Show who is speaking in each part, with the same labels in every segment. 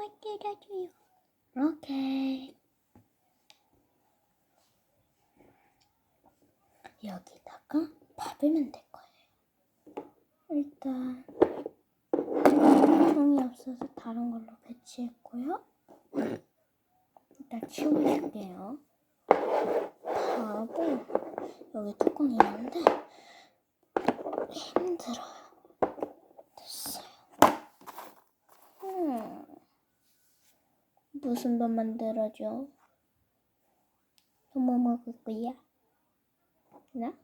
Speaker 1: 만들어줘요. 오케이. 여기다가 밥을 만들 거예요. 일단 통이 없어서 다른 걸로 배치했고요. 일단 치워줄게요. 밥을 여기 뚜껑이 있는데 힘들어요. 음, 무슨 밥 만들어줘? 뭐 먹을 거야? 나?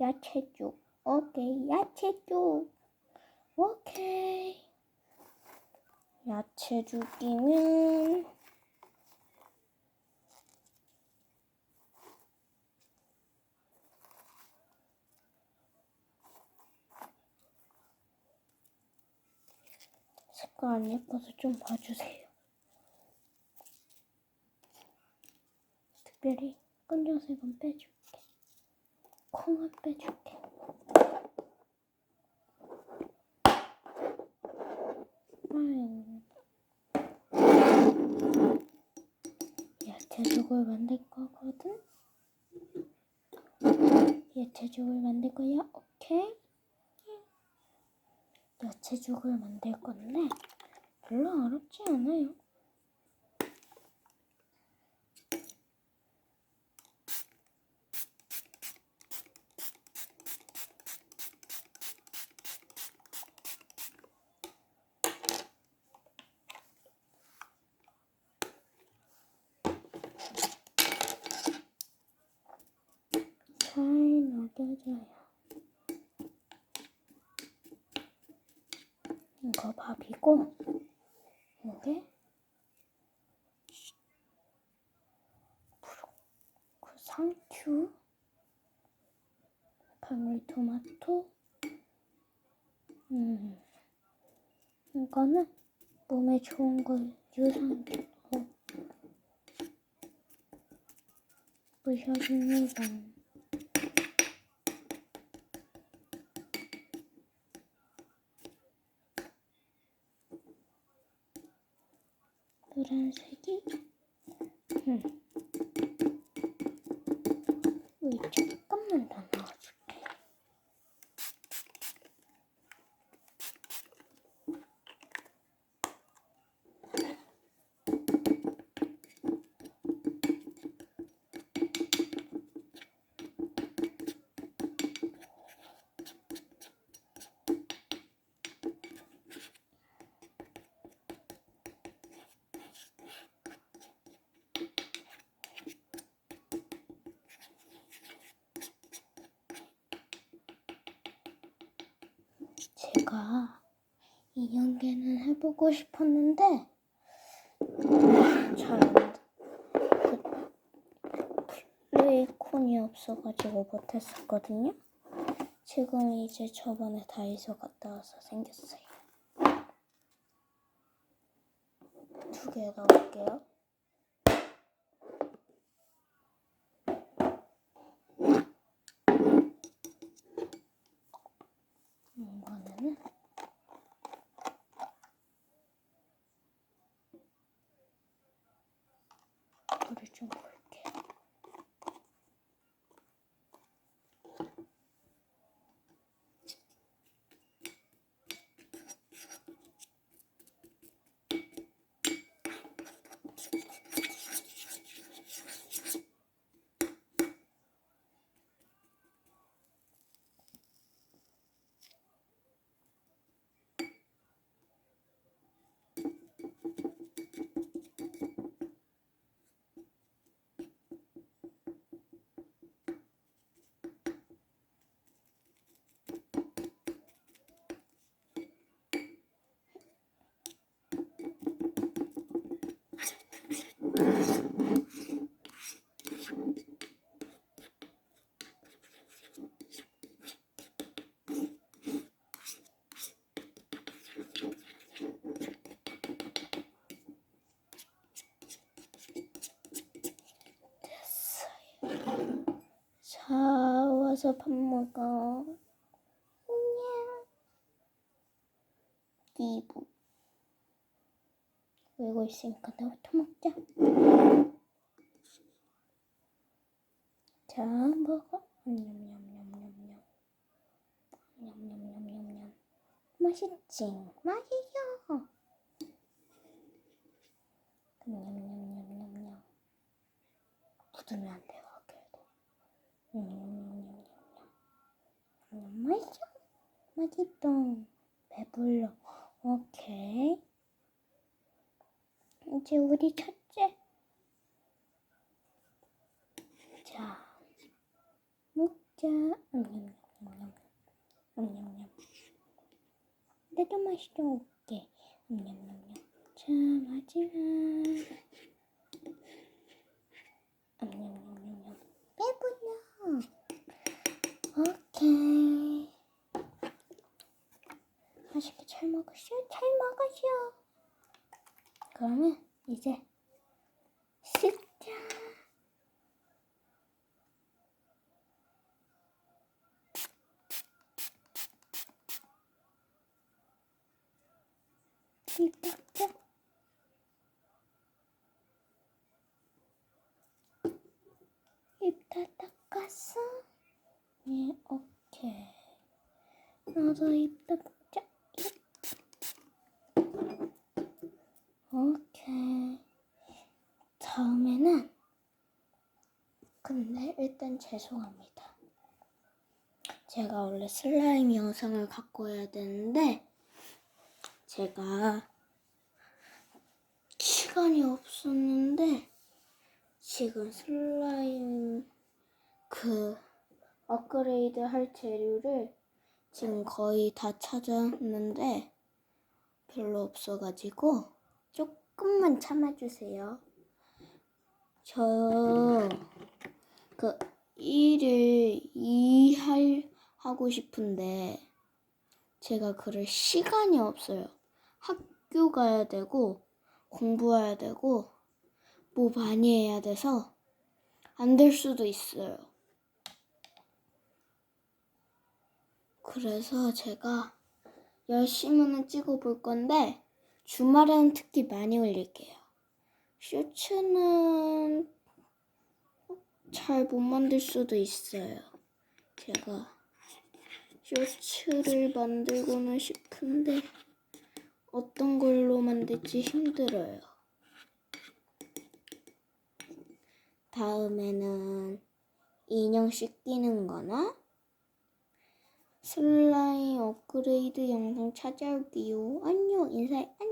Speaker 1: 야채죽. 오케이, 야채죽. 오케이. 야채죽이면 색깔 안 예뻐서 좀 봐주세요. 특별히 검정색은 빼줄게. 콩은 빼줄게. 아이. 야채죽을 만들 거거든? 야채죽을 만들 거야? 오케이? 야채죽을 만들 건데 별로 어렵지 않아요. 잘 녹여줘요. 이거 밥이고 이게 그 상추 방울토마토 음 이거는 몸에 좋은 걸 유산균 어. 부셔줍니다. 노란색이 음. 이조금만 더 넣어줄게. 제가 인형개는 해보고 싶었는데 잘 그, 플레이콘이 없어가지고 못했었거든요. 지금 이제 저번에 다이소 갔다 와서 생겼어요. 두 개 넣을게요. 이거는 물을 좀 볼게. 자, 와서 밥 먹어. 안녕. 기부. 있으니까 나부터 먹자. 자, 먹어. 냠냠냠냠냠. 냠냠냠냠냠. 맛있지? 맛있어. 냠냠냠냠냠. 굳으면 안 돼요, 그래도. 냠냠냠냠냠. 냠 맛있어. 맛있다. 배불러. 오케이. 이제 우리 첫째. 자, 먹자. 냠냠냠냠. 냠냠냠. 내도 맛있게 먹게. 냠냠냠냠. 자, 마지막. 냠냠냠냠. 배불러. 오케이. 맛있게 잘 먹으셔. 잘 먹으셔. 그러면 이제 씻자. 입 닦자. 입다 닦았어? 네, 오케이. 나도 입 닦자. 오케이. 다음에는 근데 일단 죄송합니다. 제가 원래 슬라임 영상을 갖고 와야 되는데 제가 시간이 없었는데 지금 슬라임 그 업그레이드 할 재료를 지금 거의 다 찾았는데 별로 없어가지고 조금만 참아주세요. 저 그 일을 이할 하고 싶은데 제가 그럴 시간이 없어요. 학교 가야 되고 공부해야 되고 뭐 많이 해야 돼서 안 될 수도 있어요. 그래서 제가 열심히는 찍어볼 건데 주말에는 특히 많이 올릴게요. 쇼츠는 잘 못 만들 수도 있어요. 제가 쇼츠를 만들고는 싶은데 어떤 걸로 만들지 힘들어요. 다음에는 인형 씻기는 거나 슬라임 업그레이드 영상 찾아올게요. 안녕 인사해.